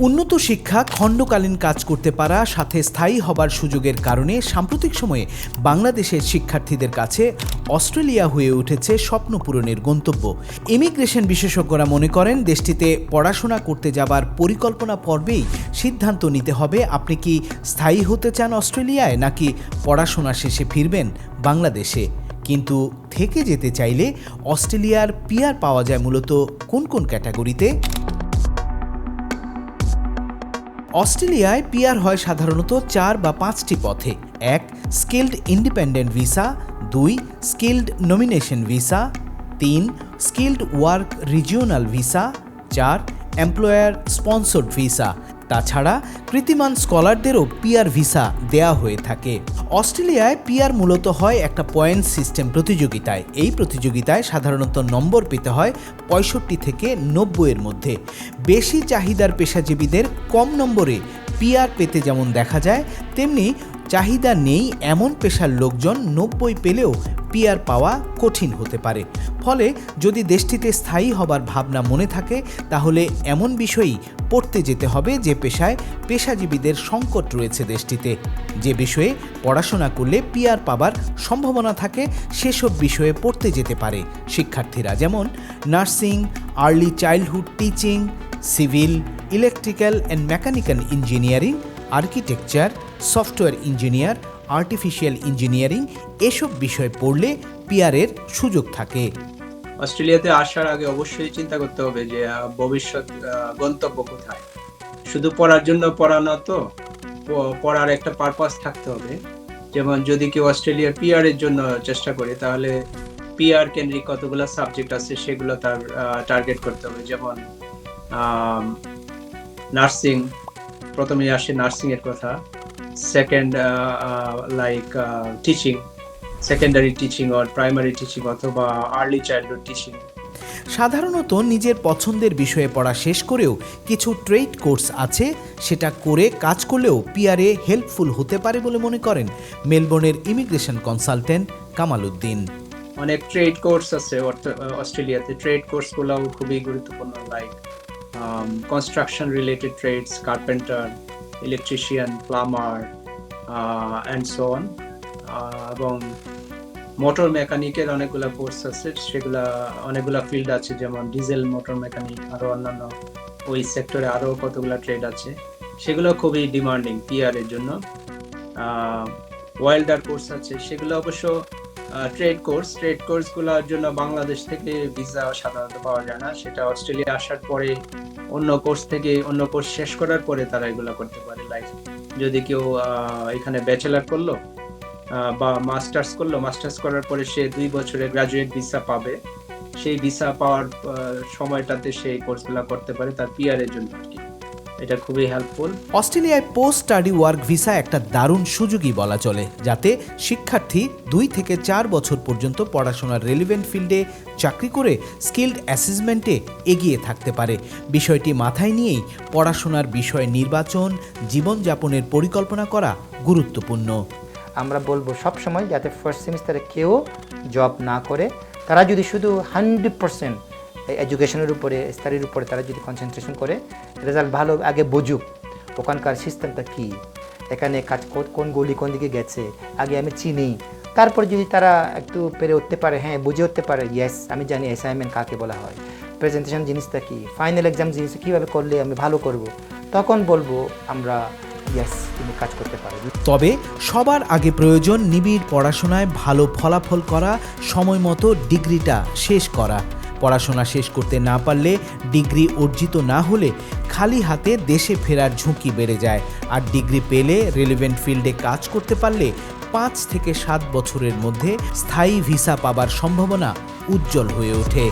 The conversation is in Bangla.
উন্নত শিক্ষা খণ্ডকালীন কাজ করতে পারা, সাথে স্থায়ী হবার সুযোগের কারণে সাম্প্রতিক সময়ে বাংলাদেশের শিক্ষার্থীদের কাছে অস্ট্রেলিয়া হয়ে উঠেছে স্বপ্ন পূরণের গন্তব্য। ইমিগ্রেশন বিশেষজ্ঞরা মনে করেন, দেশটিতে পড়াশোনা করতে যাবার পরিকল্পনা পর্বেই সিদ্ধান্ত নিতে হবে। আপনি কি স্থায়ী হতে চান অস্ট্রেলিয়ায়, নাকি পড়াশোনা শেষে ফিরবেন বাংলাদেশে? কিন্তু থেকে যেতে চাইলে অস্ট্রেলিয়ার পিয়ার পাওয়া যায় মূলত কোন কোন ক্যাটাগরিতে? অস্ট্রেলিয়ায় পিয়ার হয় সাধারণত চার বা পাঁচটি পথে। এক, স্কিল্ড ইন্ডিপেন্ডেন্ট ভিসা। দুই, স্কিল্ড নমিনেশন ভিসা। তিন, স্কিল্ড ওয়ার্ক রিজিওনাল ভিসা। চার, এমপ্লয়ার স্পন্সর্ড ভিসা। তাছাড়া কৃতিমান স্কলারদেরও পিয়ার ভিসা দেয়া হয়ে থাকে। অস্ট্রেলিয়ায় পিয়ার মূলত হয় একটা পয়েন্ট সিস্টেম প্রতিযোগিতায়। এই প্রতিযোগিতায় সাধারণত নম্বর পেতে হয় পঁয়ষট্টি থেকে নব্বইয়ের মধ্যে। বেশি চাহিদার পেশাজীবীদের কম নম্বরে পিয়ার পেতে যেমন দেখা যায়, তেমনি চাহিদা নেই এমন পেশার লোকজন নব্বই পেলেও পিয়ার পাওয়া কঠিন হতে পারে। ফলে যদি দেশটিতে স্থায়ী হবার ভাবনা মনে থাকে, তাহলে এমন বিষয়ই পড়তে যেতে হবে যে পেশায় পেশাজীবীদের সংকট রয়েছে দেশটিতে। যে বিষয়ে পড়াশোনা করলে পিয়ার পাবার সম্ভাবনা থাকে, সেসব বিষয়ে পড়তে যেতে পারে শিক্ষার্থীরা, যেমন nursing, early childhood teaching, civil, electrical and mechanical engineering, architecture software engineer artificial engineering এসব বিষয় পড়লে পিয়ারের সুযোগ থাকে। অস্ট্রেলিয়াতে আসার আগে অবশ্যই চিন্তা করতে হবে যে ভবিষ্যৎ গন্তব্য কোথায়? শুধু পড়ার জন্য পড়া পড়ানো তো পড়ার একটা পারপাস থাকতে হবে। যেমন যদি কেউ অস্ট্রেলিয়ার পিআর এর জন্য চেষ্টা করে, তাহলে পিআর কেন্দ্রিক কতগুলো সাবজেক্ট আছে সেগুলো তার টার্গেট করতে হবে। যেমন নার্সিং প্রথমে আসে নার্সিং এর কথা। Second like teaching secondary teaching or primary teaching অথবা আর্লি চাইল্ডহুড টিচিং সাধারণত নিজের পছন্দের বিষয়ে পড়া শেষ করেও কিছু ট্রেড কোর্স আছে সেটা করে কাজ করলেও পিয়ারে হেল্পফুল হতে পারে বলে মনে করেন মেলবোর্নের ইমিগ্রেশন কনসালটেন্ট কামাল উদ্দিন অনেক ট্রেড কোর্স আছে অস্ট্রেলিয়াতে। ট্রেড কোর্সগুলোও খুবই গুরুত্বপূর্ণ like construction related trades carpenter electrician plumber and so on এবং মোটর মেকানিকের অনেকগুলো কোর্স আছে, সেগুলা অনেকগুলো ফিল্ড আছে, যেমন ডিজেল মোটর মেকানিক আরও অন্যান্য ওই সেক্টরে আরও কতগুলো ট্রেড আছে। সেগুলো খুবই ডিমান্ডিং পিআর এর জন্য। ওয়াইল্ডার কোর্স আছে, সেগুলো অবশ্য ট্রেড কোর্স ট্রেড কোর্সগুলোর জন্য বাংলাদেশ থেকে ভিসা সাধারণত পাওয়া যায় না। সেটা অস্ট্রেলিয়া আসার পরে অন্য কোর্স থেকে, অন্য কোর্স শেষ করার পরে তারা এগুলো করতে পারে। লাইক যদি কেউ এখানে ব্যাচেলার করল বা মাস্টার্স করল মাস্টার্স করার পরে সে দুই বছরে গ্রাজুয়েট ভিসা পাবে। সেই ভিসা পাওয়ার সময়টাতে সেই কোর্সগুলো করতে পারে, তার পিআর এর জন্য আর কি। এটা খুবই হেল্পফুল অস্ট্রেলিয়ায় পোস্ট স্টাডি ওয়ার্ক ভিসা একটা দারুণ সুযোগই বলা চলে যাতে শিক্ষার্থী দুই থেকে চার বছর পর্যন্ত পড়াশোনার রেলিভেন্ট ফিল্ডে চাকরি করে স্কিল্ড অ্যাসেসমেন্টে এগিয়ে থাকতে পারে। বিষয়টি মাথায় নিয়েই পড়াশোনার বিষয় নির্বাচন জীবনযাপনের পরিকল্পনা করা গুরুত্বপূর্ণ। আমরা বলব সব সময় যাতে ফার্স্ট সেমিস্টারে কেউ জব না করে তারা যদি শুধু হান্ড্রেড পার্সেন্ট এডুকেশনের উপরে স্টাডির উপরে তারা যদি কনসেন্ট্রেশন করে রেজাল্ট ভালো আগে বুঝুক, ওখানকার সিস্টেমটা কী? এখানে কাজ কোন গলি কোন দিকে গেছে? আগে আমি চিনি। তারপর যদি তারা একটু পেরে উঠতে পারে হ্যাঁ বুঝে উঠতে পারে ইয়েস আমি জানি অ্যাসাইনমেন্ট কাকে বলা হয়। প্রেজেন্টেশন জিনিসটা কী? ফাইনাল এক্সাম জিনিসটা কীভাবে করলে আমি ভালো করব? তখন বলব আমরা ইয়েস তুমি কাজ করতে পারো। তবে সবার আগে প্রয়োজন নিবিড় পড়াশোনায় ভালো ফলাফল করা, সময় মতো ডিগ্রিটা শেষ করা। পড়াশোনা শেষ করতে না পারলে ডিগ্রি অর্জিত না হলে খালি হাতে দেশে ফেরার ঝুঁকি বেড়ে যায়। আর ডিগ্রি পেলে রেলিভেন্ট ফিল্ডে কাজ করতে পারলে পাঁচ থেকে সাত বছরের মধ্যে স্থায়ী ভিসা পাবার সম্ভাবনা উজ্জ্বল হয়ে ওঠে।